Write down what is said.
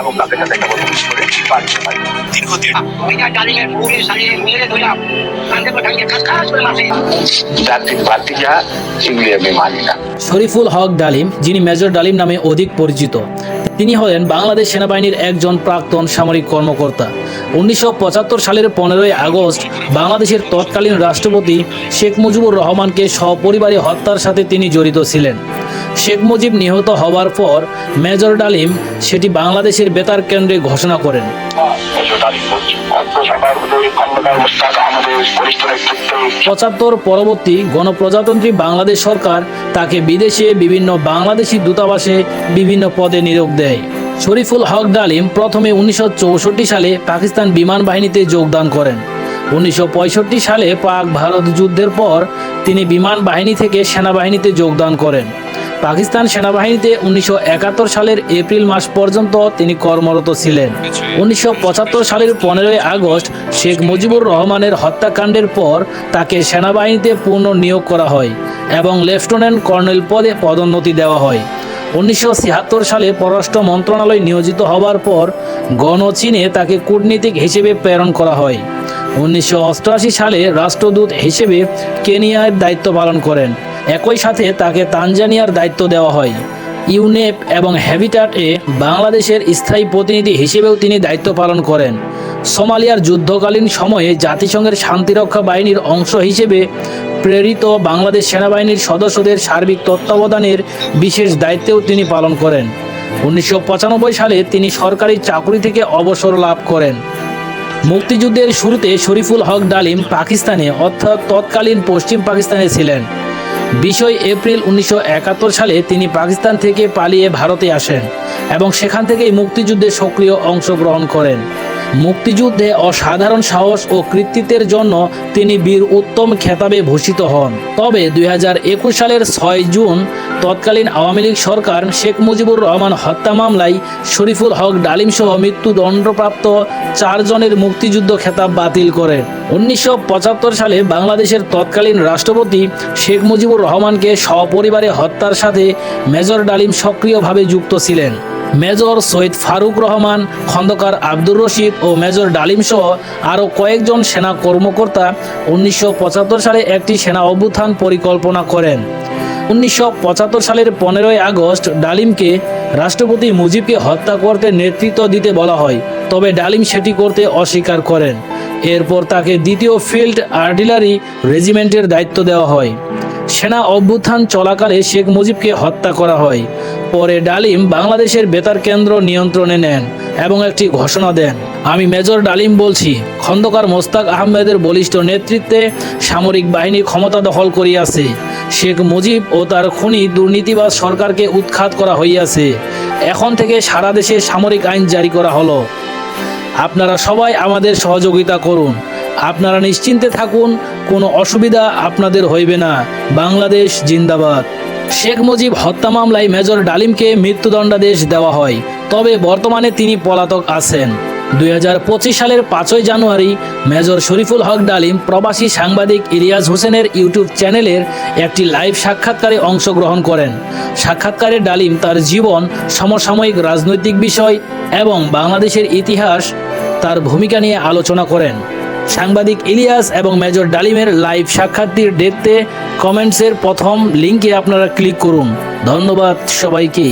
এবং তাদের সাথে একটা করে পারি মানি শরীফুল হক ডালিম যিনি মেজর ডালিম নামে অধিক পরিচিত তিনি হলেন বাংলাদেশ সেনাবাহিনীর একজন প্রাক্তন সামরিক কর্মকর্তা। উনিশশো পঁচাত্তর সালের পনেরোই আগস্ট বাংলাদেশের তৎকালীন রাষ্ট্রপতি শেখ মুজিবুর রহমানকে সপরিবারে হত্যার সাথে তিনি জড়িত ছিলেন। শেখ মুজিব নিহত হওয়ার পর মেজর ডালিম সেটি বাংলাদেশের বেতার কেন্দ্রে ঘোষণা করেন। পঁচাত্তর পরবর্তী গণপ্রজাতন্ত্রী বাংলাদেশ সরকার তাকে বিদেশে বিভিন্ন বাংলাদেশি দূতাবাসে বিভিন্ন পদে নিয়োগ দেয়। শরীফুল হক ডালিম প্রথমে উনিশশো চৌষট্টি সালে পাকিস্তান বিমান বাহিনীতে যোগদান করেন। উনিশশো পঁয়ষট্টি সালে পাক ভারত যুদ্ধের পর তিনি বিমান বাহিনী থেকে সেনাবাহিনীতে যোগদান করেন। পাকিস্তান সেনাবাহিনীতে উনিশশো একাত্তর সালের এপ্রিল মাস পর্যন্ত তিনি কর্মরত ছিলেন। উনিশশো পঁচাত্তর সালের পনেরোই আগস্ট শেখ মুজিবুর রহমানের হত্যাকাণ্ডের পর তাকে সেনাবাহিনীতে পূর্ণ নিয়োগ করা হয় এবং লেফটেন্যান্ট কর্নেল পদে পদোন্নতি দেওয়া হয়। উনিশশো ছিয়াত্তর সালে পররাষ্ট্র মন্ত্রণালয় নিয়োজিত হবার পর গণচীনে তাকে কূটনীতিক হিসেবে প্রেরণ করা হয়। উনিশশো অষ্টআশি সালে রাষ্ট্রদূত হিসেবে কেনিয়ার দায়িত্ব পালন করেন। একই সাথে তাকে তানজানিয়ার দায়িত্ব দেওয়া হয়। ইউনেপ এবং হ্যাবিটাটে বাংলাদেশের স্থায়ী প্রতিনিধি হিসেবেও তিনি দায়িত্ব পালন করেন। সোমালিয়ার যুদ্ধকালীন সময়ে জাতিসংঘের শান্তিরক্ষা বাহিনীর অংশ হিসেবে প্রেরিত বাংলাদেশ সেনাবাহিনীর সদস্যদের সার্বিক তত্ত্বাবধানের বিশেষ দায়িত্বেও তিনি পালন করেন। উনিশশো পঁচানব্বই সালে তিনি সরকারি চাকরি থেকে অবসর লাভ করেন। মুক্তিযুদ্ধের শুরুতে শরীফুল হক ডালিম পাকিস্তানে অর্থাৎ তৎকালীন পশ্চিম পাকিস্তানে ছিলেন। বিশই এপ্রিল উনিশশো একাত্তর সালে তিনি পাকিস্তান থেকে পালিয়ে ভারতে আসেন এবং সেখান থেকেই মুক্তিযুদ্ধে সক্রিয় অংশগ্রহণ করেন। মুক্তিযুদ্ধে অসাধারণ সাহস ও কৃতিত্বের জন্য তিনি বীর উত্তম খেতাবে ভূষিত হন। তবে দুই হাজার একুশ সালের ছয় জুন তৎকালীন আওয়ামী লীগ সরকার শেখ মুজিবুর রহমান হত্যা মামলায় শরীফুল হক ডালিম সহ মৃত্যুদণ্ডপ্রাপ্ত চারজনের মুক্তিযুদ্ধ খেতাব বাতিল করে। উনিশশো পঁচাত্তর সালে বাংলাদেশের তৎকালীন রাষ্ট্রপতি শেখ মুজিবুর রহমানকে সপরিবারে হত্যার সাথে মেজর ডালিম সক্রিয়ভাবে যুক্ত ছিলেন। মেজর সৈয়দ ফারুক রহমান, খন্দকার আব্দুর রশিদ ও মেজর ডালিম সহ আরও কয়েকজন সেনা কর্মকর্তা উনিশশো পঁচাত্তর সালে একটি সেনা অভ্যুত্থান পরিকল্পনা করেন। উনিশশো পঁচাত্তর সালের পনেরোই আগস্ট ডালিমকে রাষ্ট্রপতি মুজিবকে হত্যা করতে নেতৃত্ব দিতে বলা হয়, তবে ডালিম সেটি করতে অস্বীকার করেন। এরপর তাকে দ্বিতীয় ফিল্ড আর্টিলারি রেজিমেন্টের দায়িত্ব দেওয়া হয়। সেনা অভ্যুত্থান চলাকালে শেখ মুজিবকে হত্যা করা হয়। পরে ডালিম বাংলাদেশের বেতার কেন্দ্র নিয়ন্ত্রণে নেন এবং একটি ঘোষণা দেন। আমি মেজর ডালিম বলছি, খন্দকার মোস্তাক আহমেদের বলিষ্ঠ নেতৃত্বে সামরিক বাহিনী ক্ষমতা দখল করিয়াছে। শেখ মুজিব ও তার খুনি দুর্নীতিবাজ সরকারকে উৎখাত করা হইয়াছে। এখন থেকে সারা দেশে সামরিক আইন জারি করা হলো। আপনারা সবাই আমাদের সহযোগিতা করুন। আপনারা নিশ্চিন্তে থাকুন, কোনো অসুবিধা আপনাদের হইবে না। বাংলাদেশ জিন্দাবাদ। শেখ মুজিব হত্যা মামলায় মেজর ডালিমকে মৃত্যুদণ্ডাদেশ দেওয়া হয়। তবে বর্তমানে তিনি পলাতক আছেন। দু হাজার পঁচিশ সালের পাঁচই জানুয়ারি মেজর শরীফুল হক ডালিম প্রবাসী সাংবাদিক ইলিয়াস হোসেনের ইউটিউব চ্যানেলের একটি লাইভ সাক্ষাৎকারে অংশগ্রহণ করেন। সাক্ষাৎকারে ডালিম তার জীবন, সমসাময়িক রাজনৈতিক বিষয় এবং বাংলাদেশের ইতিহাস তার ভূমিকা নিয়ে আলোচনা করেন। সাংবাদিক ইলিয়াস এবং মেজর ডালিমের লাইভ সাক্ষাৎটির দেখতে কমেন্টসের প্রথম লিঙ্কে আপনারা ক্লিক করুন। ধন্যবাদ সবাইকে।